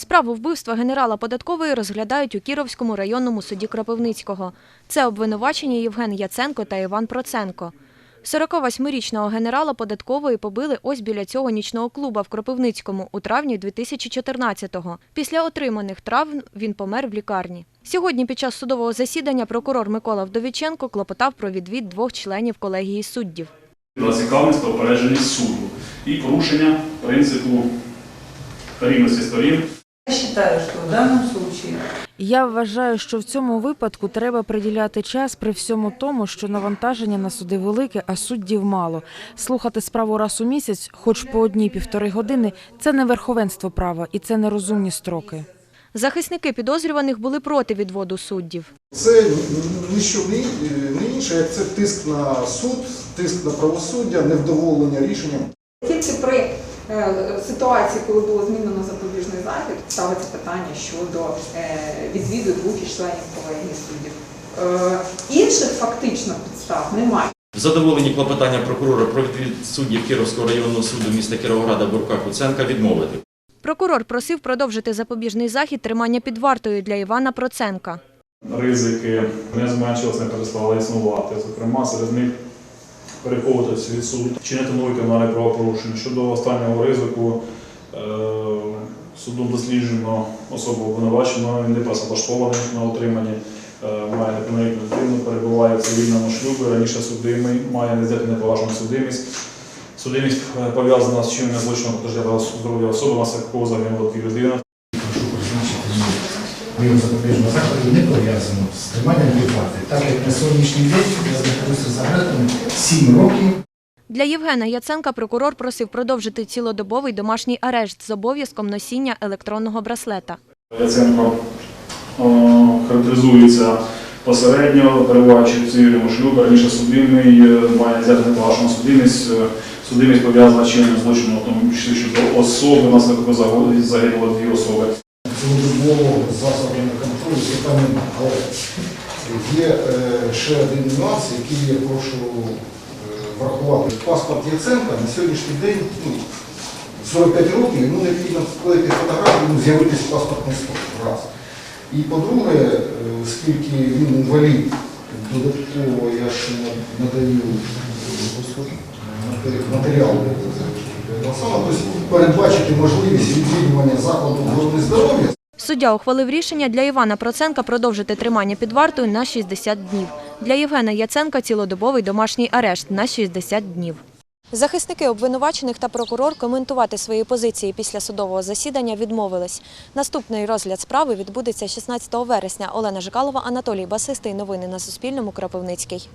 Справу вбивства генерала податкової розглядають у Кіровському районному суді Кропивницького. Це обвинувачені Євген Яценко та Іван Проценко. 48-річного генерала податкової побили ось біля цього нічного клуба в Кропивницькому у травні 2014-го. Після отриманих травм він помер в лікарні. Сьогодні під час судового засідання прокурор Микола Вдовіченко клопотав про відвід двох членів колегії суддів. зацікавленість та суду і порушення принципу рівності сторін. Я считаю, что в данном случае Я вважаю, що в цьому випадку треба приділяти час при всьому тому, що навантаження на суди велике, а суддів мало. Слухати справу раз у місяць, хоч по одній півтори години, це не верховенство права і це нерозумні строки. Захисники підозрюваних були проти відводу суддів. Це ніщо не не інше, як це тиск на суд, тиск на правосуддя, невдоволення рішенням. Тільки при ситуації, коли було змінено запобіжний захід, ставиться питання щодо е, відвіду двох із членів колегії суддів. Е, інших фактично підстав немає. Задоволені клопотання прокурора про відвід суддів Кіровського районного суду міста Кіровограда Бурка Куценка відмовити. Прокурор просив продовжити запобіжний захід тримання під вартою для Івана Проценка. Ризики не зменшилися, не перестали існувати. Зокрема, серед них переховуватися від суду, чинити нові кримінальні правопорушення. Щодо останнього ризику, е, судом досліджено особу обвинуваченого, він не пасоплаштований на отриманні, е, має неповнолітню дитину, перебуває в цивільному шлюбі, раніше судимий, має нездатну неповажну судимість. Судимість е, пов'язана з чинним злочином проти здоров'я особи, на якого загинула дві людини. Прошу призначити моєму запобіжного заходу не пов'язано з триманням під вартою, так як на сьогоднішній день я знаходжуся за ґратами 7 років. Для Євгена Яценка прокурор просив продовжити цілодобовий домашній арешт з обов'язком носіння електронного браслета. Яценко о, характеризується посередньо, перебуваючи в цивільному шлюбі, раніше судимий, е, має взяти неповажну судимість. Е, Судимість пов'язана з чинним злочином, тому числі щодо особи, загибелі загинуло дві особи. Цілодобово засобами контролю питання, але є е, ще один нюанс, який я прошу е, врахувати. Паспорт Яценка на сьогоднішній день ну, 45 років, йому необхідно вклеїти фотографію, йому з'явитися паспортний сток. Раз. І по-друге, е, оскільки він інвалід, додатково я ще надаю матеріали. Тобто передбачити можливість відвідування закладу охорони здоров'я Суддя ухвалив рішення для Івана Проценка продовжити тримання під вартою на 60 днів. Для Євгена Яценка цілодобовий домашній арешт на 60 днів. Захисники обвинувачених та прокурор коментувати свої позиції після судового засідання відмовились. Наступний розгляд справи відбудеться 16 вересня. Олена Жикалова, Анатолій Басистий. Новини на Суспільному. Кропивницький.